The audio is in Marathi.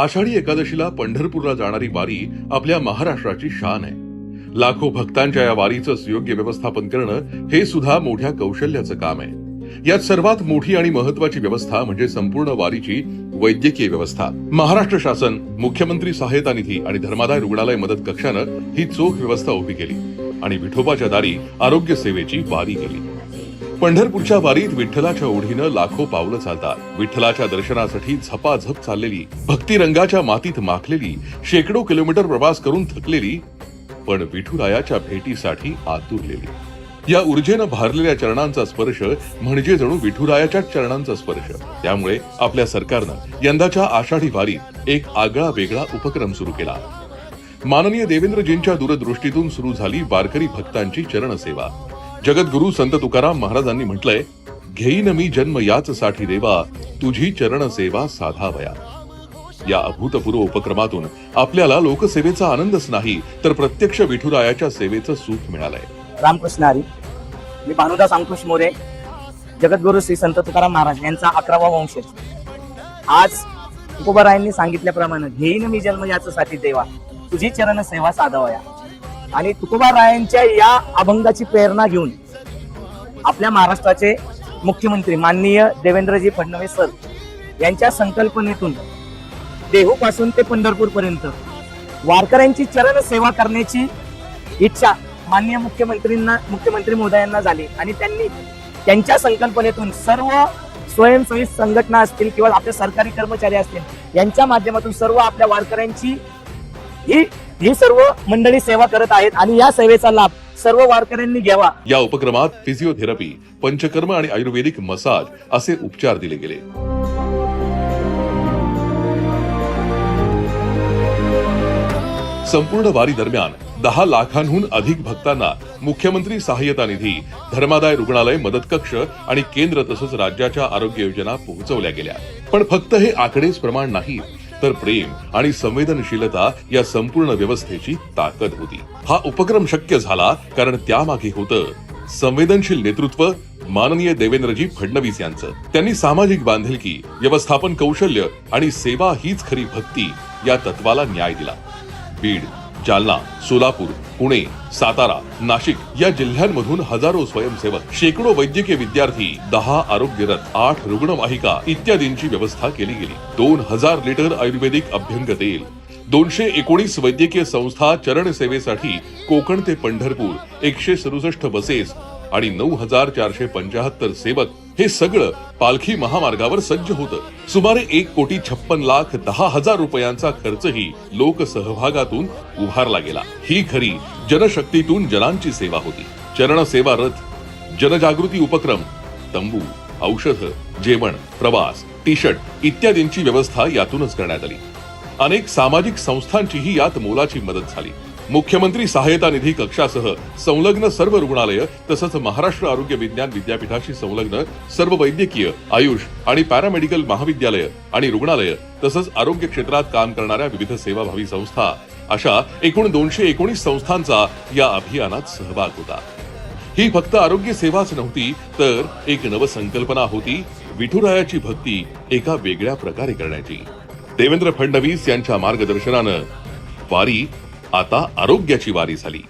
आषाढी एकादशीला पंढरपूरला जाणारी वारी आपल्या महाराष्ट्राची शान आहे. लाखो भक्तांच्या या वारीचं सुयोग्य व्यवस्थापन करणं हे सुद्धा मोठ्या कौशल्याचं काम आहे. यात सर्वात मोठी आणि महत्वाची व्यवस्था म्हणजे संपूर्ण वारीची वैद्यकीय व्यवस्था. महाराष्ट्र शासन मुख्यमंत्री सहायता निधी आणि धर्मादाय रुग्णालय मदत कक्षानं ही चोख व्यवस्था उभी केली आणि विठोबाच्या दारी आरोग्य सेवेची वारी केली. पंढरपूरच्या वारीत विठ्ठलाच्या ओढीनं लाखो पावलं चालतात. विठ्ठलाच्या दर्शनासाठी झपाझप चाललेली भक्तिरंगाच्या मातीत माखलेली शेकडो किलोमीटर प्रवास करून थकलेली पण विठुरायाच्या भेटीसाठी आतुरलेली. या ऊर्जेनं भारलेल्या चरणांचा स्पर्श म्हणजे जणू विठुरायाच्या चरणांचा स्पर्श. त्यामुळे आपल्या सरकारनं यंदाच्या आषाढी वारीत एक आगळा वेगळा उपक्रम सुरू केला. माननीय देवेंद्रजींच्या दूरदृष्टीतून सुरू झाली वारकरी भक्तांची चरण सेवा जगद्गुरु संत तुकाराम महाराजांनी म्हटलंय घेईन मी जन्म याच साठी देवा तुझी चरण सेवा साधावया. या अभूतपूर्व उपक्रमातून आपल्याला लोकसेवेचा आनंदच नाही तर प्रत्यक्ष विठुरायाच्या सेवेचं सुख मिळालंय. रामकृष्ण हरी मी भानुदास अंकुश मोरे जगद्गुरु श्री संत तुकाराम महाराज यांचा अकरावा वंश आज तुकोबारायांनी सांगितल्याप्रमाणे घेईन मी जन्म याच साठी देवा तुझी चरण सेवा साधावया. आणि तुकोबारायांच्या या अभंगाची प्रेरणा घेऊन आपल्या महाराष्ट्राचे मुख्यमंत्री माननीय देवेंद्रजी फडणवीस सर यांच्या संकल्पनेतून देहूपासून ते पंढरपूरपर्यंत वारकऱ्यांची चरण सेवा करण्याची इच्छा माननीय मुख्यमंत्रींना मुख्यमंत्री महोदयांना झाली. आणि त्यांनी त्यांच्या संकल्पनेतून सर्व स्वयंसेवी संघटना असतील किंवा आपले सरकारी कर्मचारी असतील यांच्या माध्यमातून सर्व आपल्या वारकऱ्यांची ही हे सर्व मंडळी सेवा करत आहेत आणि या सेवेचा लाभ सर्व वारकऱ्यांनी घ्यावा. या उपक्रमात फिजिओथेरपी पंचकर्म आणि आयुर्वेदिक मसाज असे उपचार दिले गेले. संपूर्ण वारी दरम्यान दहा लाखांहून अधिक भक्तांना मुख्यमंत्री सहाय्यता निधी धर्मादाय रुग्णालय मदत कक्ष आणि केंद्र तसंच राज्याच्या आरोग्य योजना पोहोचवल्या गेल्या. पण फक्त हे आकडेच प्रमाण नाही तर प्रेम आणि संवेदनशीलता या संपूर्ण व्यवस्थेची ताकद होती. हा उपक्रम शक्य झाला कारण त्यामागे होतं संवेदनशील नेतृत्व माननीय देवेंद्रजी फडणवीस यांचं. त्यांनी सामाजिक बांधिलकी व्यवस्थापन कौशल्य आणि सेवा हीच खरी भक्ती या तत्वाला न्याय दिला. बीड जालना सोलापूर पुणे सातारा नाशिक या जिल्ह्यांमधून हजारो स्वयंसेवक शेकडो वैद्यकीय विद्यार्थी दहा आरोग्य रथ आठ रुग्णवाहिका इत्यादींची व्यवस्था केली गेली. दोन हजार लिटर आयुर्वेदिक अभ्यंग तेल दोनशे एकोणीस वैद्यकीय संस्था चरण सेवेसाठी कोकण ते पंढरपूर एकशे सदुसष्ट बसेस आणि नऊ हजार चारशे पंचाहत्तर सेवक हे सगळं पालखी महामार्गावर सज्ज होतं. सुमारे एक कोटी छप्पन लाख दहा हजार रुपयांचा खर्चही लोकसहभागातून उभारला गेला. ही खरी जनशक्तीतून जनांची सेवा होती. चरण सेवा रथ जनजागृती उपक्रम तंबू औषध जेवण प्रवास टी शर्ट इत्यादींची व्यवस्था यातूनच करण्यात आली. अनेक सामाजिक संस्थांचीही यात मोलाची मदत झाली. मुख्यमंत्री सहायता निधी कक्षासह संलग्न सर्व रुग्णालय तसंच महाराष्ट्र आरोग्य विज्ञान विद्यापीठाशी संलग्न सर्व वैद्यकीय आयुष आणि पॅरामेडिकल महाविद्यालय आणि रुग्णालय तसंच आरोग्य क्षेत्रात काम करणाऱ्या विविध सेवाभावी संस्था अशा एकूण दोनशे एकोणीस संस्थांचा या अभियानात सहभाग होता. ही फक्त आरोग्य सेवाच नव्हती तर एक नवसंकल्पना होती विठुरायाची भक्ती एका वेगळ्या प्रकारे करण्याची. देवेंद्र फडणवीस यांच्या मार्गदर्शनानं वारी आता आरोग्याची वारी झाली.